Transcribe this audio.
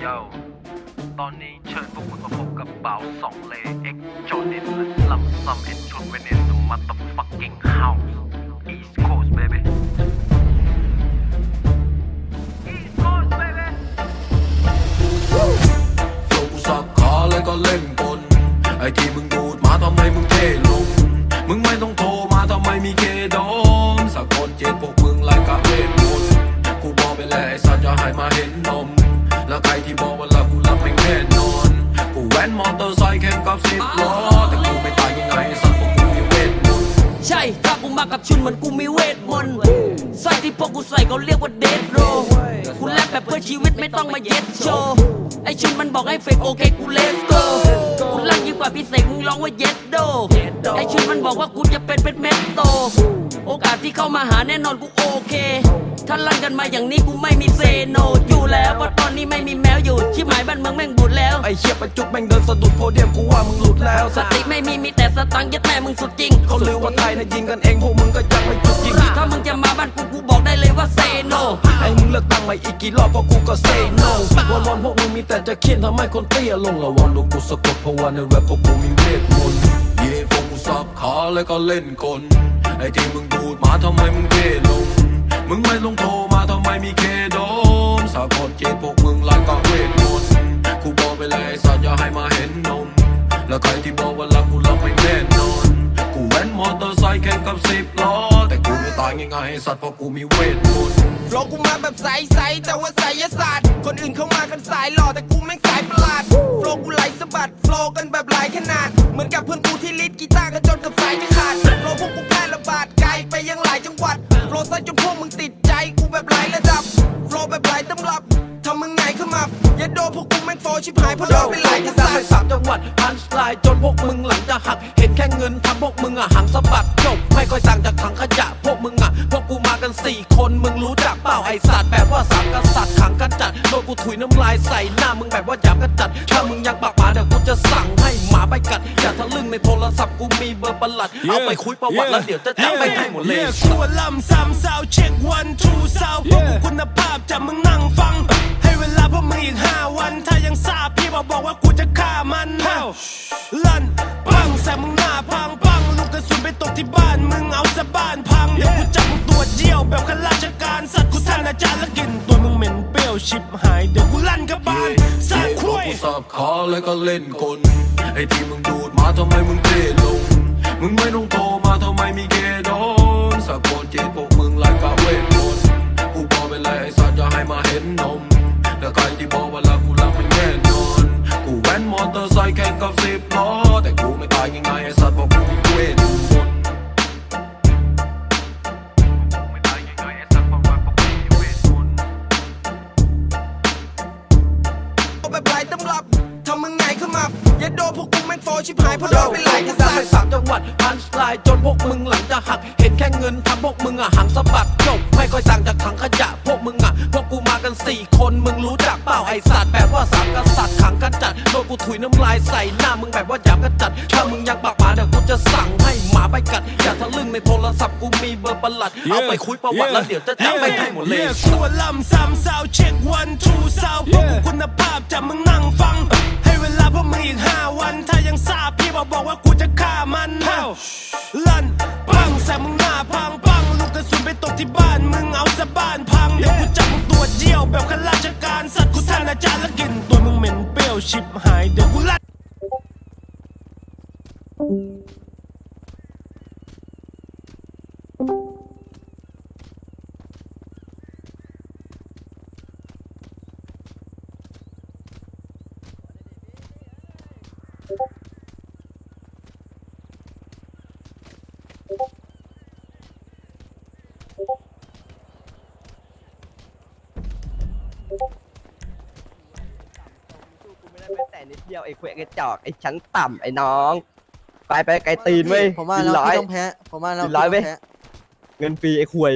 โยตอนนี้เชิญพวกคุณมาพบกับเบาสองเลเอ็กโจนินและลำซัมเอ็นชนเวเนสมัตต์ฟักกิ้งเฮาส์ บอกว่ารักกูรักไม่งแน่นอนกูแว้นมอเตอร์ไซค์แข่งกับสิบล้อแต่กูไม่ตายยังไงสัตว์พวกกูมีเวทมนต์ใช่ถ้ากูมากับชุนเหมือนกูมีเวทมนต์สร้อยที่พวกกูใส่เขาเรียกว่าเดดโรกูแลบแบบเพื่อชีวิตไม่ต้องมาเย็ดโชว์ไอชุนมันบอกให้เฟกโอเคกูเลสโกกูรักยิ่งกว่าพิเศษมึงร้องว่าเย็ดโดไอชุนมันบอกว่ากูจะเป็นเป็นเม็ดโต โอกาสที่เข้ามาหาแน่นอนกูโอ ถ้าลั่นกันมาอย่างนี้กูไม่มีเซโนอยู่แล้วเพราะตอนนี้ไม่มีแมวอยู่ชิบหายบ้านเมืองแม่งบุดแล้วไอ้เชี่ยประจุกแม่งเดินสะดุดโพเดียมกูว่ามึงหลุดแล้วสติไม่มีมีแต่สตังค์ยัดแม่มึงสุดจริงเขาลือว่าไทยนะยิงกันเองพวกมึงก็ยังไม่จุดยิงถ้ามึงจะมาบ้านกูกูบอกได้เลยว่าเซโนไอ้มึงเลือกตั้งมาอีกกี่รอบเพราะกูก็ say no วันวันๆพวกมึงมีแต่จะเคียนทำให้คนเตี้ยลงระวังโดนกูสะกดเพราะว่าในแรปพวกกูมีเวทมนต์เย่พวกกูสับขาแล้วก็เล่นกลไอ้ที่มึงดูดมาทำไมมึงเท่ลง มึงไม่ลงโทรมาทำไมมีเคโดมสะกดเจพวกมึงไล่ก็เวทมนต์กูบอกไปเลยไอ้สัตว์อย่าให้มาเห็นนม แล้วใครที่บอกว่ารักกูรักไม่แน่นอน กูแว้นมอเตอร์ไซค์แข่งกับสิบล้อ แต่กูไม่ตายง่ายๆสัตว์เพราะกูมีเวทมนต์โลกกูมาแบบใสๆแต่ว่าไสยศาสตร์ คนอื่นเข้ามากันสายหล่อแต่กูแม่งสายประหลาดโฟล์กูไหลสะบัดโฟล์กันแบบหลายขนาด เหมือนกับเพื่อนกูที่ลิดกีตาร์กันจนกับสายจะขาดโฟลว์พวกกูแพร่ระบาดไกลไปยังหลายจังหวัด ซะจนพวกมึงติดใจกูแบบหลายระดับโฟลว์แบบหลายตำรับทำมึงไงขึ้นมาอย่าโดนพวกกูแม่งโฟลว์ชิบหายเพราะโดนไปหลายกดัษังตไปริย์สามจังหวัดพันลายจนพวกมึงหลังจะหัก เห็นแค่เงินทำพวกมึงอะหังสะบัดจบไม่ค่อยต่างจากถังขยะ พวกมึงอะพวกกูมากันสี่คนมึงรู้จักเปล่าไอสัตว์แบบว่าสามกษัตริย์ขังกันจัดโดนกูถุยน้ำลายใส่หน้ามึงแบบว่าหยาบกันจัดถ้ามึงยังปากหมาเดี๋ยวกู จะสั่งให้หมาไปกัด อย่าทะลึ่งในโทรศัพท์กูมีเบอร์ประหลัด เอาไปคุยประวัติแล้วเดี๋ยวจะจำไม่ให้หมดเลย Yeah, ชัวร์ลำซ้ำสาวเช็ควันทูสาวพวกกูคุณภาพจะมึงนั่งฟัง ให้เวลาพวกมึงอีกห้าวัน ถ้ายังทราบพี่บอกบอกว่ากูจะฆ่ามันฮะลั่นปังใส่มึงหน้าพังปังลูกกระสุนไปตกที่บ้านมึงเอาซะบ้านพังเดี๋ยวกูจับมึงตรวจเยี่ยวแบบข้าราชการสัตว์กูท่านอาจารย์แล้วกินตัวมึงเหม็นเปรี้ยวชิบหายเดี๋ยวกูลั่ นกระบาลสร้างคุวกยกูสับขาแล้วก็เล่นกลไอ้ที่มึงดูดมาทำไมมึงเท่ลงมึงไม่ต้องโทรมาทำไมมีเคโดนสะกดเจตพวกมึงไล่กับเวทมนต์กูบอกไปเลยไอ้สัตว์อย่าให้มาเห็นนมแล้วใครที่บอกว่ารักกูรักไม่แน่นอน กูแว้นมอเตอร์ไซค์แข่งกับสิบล้อแต่กูไม่ตายง่ายๆไอ้สัตว์เพราะกูมีเวท วัดพันลายจนพวกมึงหลังจะหัก เห็นแค่เงินทำพวกมึงอะหังสะบัดจบไม่ค่อยต่างจากถังขยะ พวกมึงอะ พวกกูมากันสี่คนมึงรู้จักเปล่าไอสัตว์แบบว่าสามกษัตริย์ขังกันจัดโดนกูถุยน้ำลายใส่หน้ามึงแบบว่าหยาบกันจัด ถ้ามึงยังปากหมาเดี๋ยวกูจะสั่งให้หมาไปกัด อย่าทะลึ่งในโทรศัพท์กูมีเบอร์ประหลัด เอาไปคุยประวัติแล้วเดี๋ยวจะจำไม่ให้หมดเลย Yeah, ชัวร์ลำซ้ำสาวเช็ควันทูสาวพวกกูคุณภาพจะมึงนั่งฟัง ให้เวลาพวกมึงอีกห้าวัน ถ้ายังทราบพี่บอกบอกว่ากูจะฆ่ามันฮะ ลั่นปังใส่มึงหน้าพังปังลูกกระสุนไปตกที่บ้านมึงเอาซะบ้านพังเดี๋ยวกูจับมึงตรวจเยี่ยวแบบข้าราชการสัตว์กูท่านอาจารย์แล้วกินตัวมึงเหม็นเปรี้ยวชิบหายเดี๋ยวกูลั่น กูไม่ได้ไปแต่นิดเดียวไอ้เควยกระจอกไอ้ชั้นต่ำไอ้น้อง ไปไปไกลตีนเว้ยผมว่ากินแล้วร้อย พี่ต้องแพ้ ผมว่าแล้วกินร้อยพี่เว้ยต้องแพ้เงินฟรีไอ้ควย